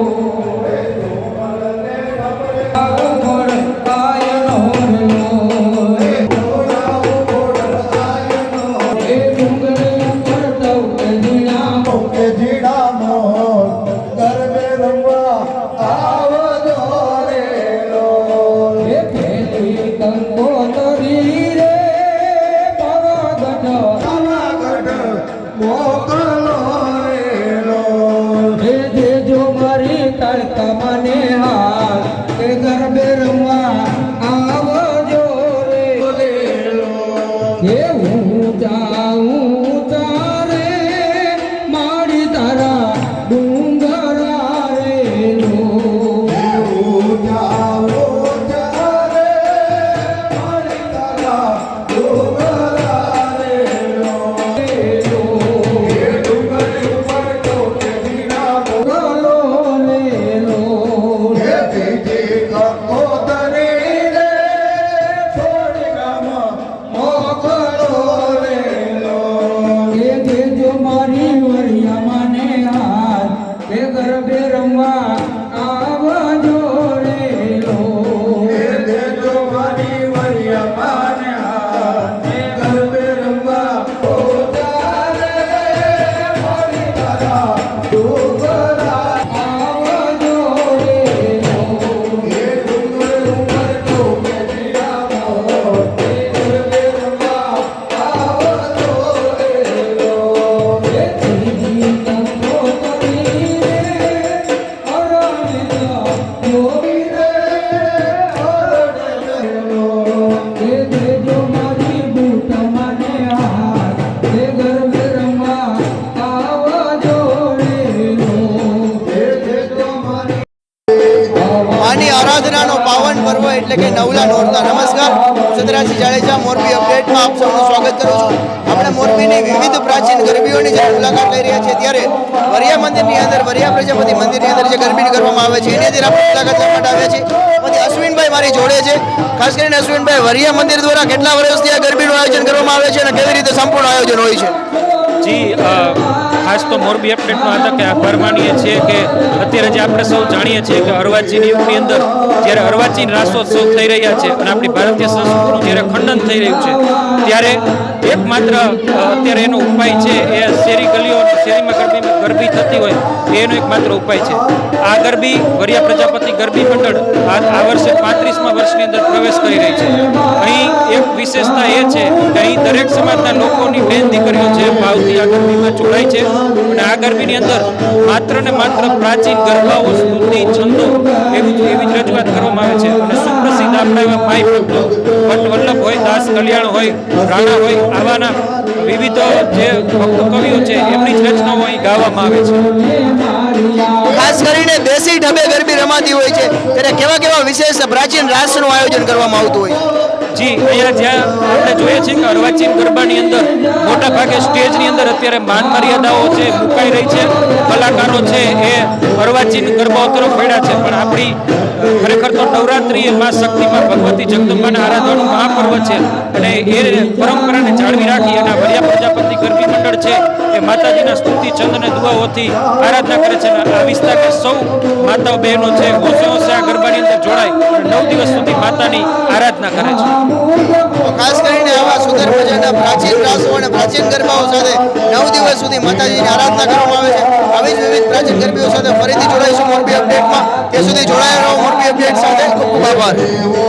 કે ગરબે રમવા આવજો રે. હે હું જાઉં તારે માની આરાધનાનો પાવન પર્વ એટલે કે નવલા નોરતા. નમસ્કાર સતરાજી જાડેજા, મોરબી અપડેટમાં આપ સૌનું સ્વાગત કરું છું. આપણે મોરબીની વિવિધ પ્રાચીન ગરબીઓની જે મુલાકાત લઈ રહ્યા છીએ, ત્યારે વરિયા મંદિરની અંદર, વરિયા પ્રજાપતિ મંદિરની અંદર જે ગરબી કરવામાં આવે છે, એની અંદર આપણે મુલાકાત લેવા આવ્યા છીએ. પછી અશ્વિનભાઈ મારી જોડે છે. ખાસ કરીને અશ્વિનભાઈ, વરિયા મંદિર દ્વારા કેટલા વર્ષથી આ ગરબીનું આયોજન કરવામાં આવે છે અને કેવી રીતે સંપૂર્ણ આયોજન હોય છે? તો મોરબી અપડેટમાં હતા કે આભાર માનીએ છીએ કે અત્યારે જે આપણે સૌ જાણીએ છીએ કે યુગની અંદર જ્યારે અર્વાચીન રાસોત્સવ થઈ રહ્યા છે અને આપણી ભારતીય સંસ્કૃતિનું જ્યારે ખંડન થઈ રહ્યું છે, ત્યારે એકમાત્ર અત્યારે એનો ઉપાય છે એ શેરી ગલીઓ શેરીમાં ગરબી ગરબી થતી હોય એનો એકમાત્ર ઉપાય છે. આ ગરબી વરિયા પ્રજાપતિ ગરબી મંડળ આ વર્ષે પાંત્રીસમાં વર્ષની અંદર પ્રવેશ કરી રહી છે. અહીં એક વિશેષતા એ છે કે અહીં દરેક સમાજના લોકોની બેન દીકરીઓ છે ભાવથી આ ગરબીમાં જોડાય છે અને આ ગરબીની અંદર માત્ર ને માત્ર પ્રાચીન ગરબાઓ, સ્તુતિ, છંદો એવી એવી જ રજૂઆત કરવામાં આવે છે. અને સુપ્રસિદ્ધ આપણા એવા ભાઈ ભક્તો ભટ્ટ વલ્લભ હોય, દાસ કલ્યાણ હોય, રાણા હોય, આવાના વિવિધ જે ભક્ત કવિઓ છે, એમની જ રચનાઓ અહીં ગાવામાં આવે છે. ખાસ કરીને દેશી ઢબે ગરબી રમાતી હોય છે. ત્યારે કેવા કેવા વિશેષ પ્રાચીન રાસનું આયોજન કરવામાં આવતું હોય જી, અહીંયા જ્યાં આપણે જોઈએ છીએ કે અર્વાચીન ગરબાની અંદર મોટા ભાગે સ્ટેજની અંદર અત્યારે માન મર્યાદાઓ છે, મુકાઈ રહી છે, કલાકારો છે, એ અર્વાચીન ગરબાઓ તરફ પડ્યા છે. પણ આપણી ખરેખર તો નવરાત્રિ એ મા ભગવતી જગદંબાના આરાધવાનું મહાપર્વ છે. અને એ પરંપરાને જાળવી રાખી અને વરિયા પ્રજાપતિ ગરબી મંડળ છે. એ માતાજીના સ્તુતિ, ચંદ અને દુઆઓથી આરાધના કરે છે. અને આ વિસ્તારની સૌ માતાઓ, બહેનો છે હોંશે હોંશે આ ગરબાની અંદર જોડાય નવ દિવસ સુધી માતાની આરાધના કરે છે. ખાસ કરીને આવા સુંદર મજાના પ્રાચીન રાસો અને પ્રાચીન ગરબાઓ સાથે નવ દિવસ સુધી માતાજીની આરાધના કરવામાં આવે છે. આવી જ વિવિધ પ્રાચીન ગરબીઓ સાથે ફરીથી જોડાઈશું મોરબી અપડેટમાં. તે સુધી જોડાયા મોરબી અપડેટ સાથે ખૂબ ખૂબ આભાર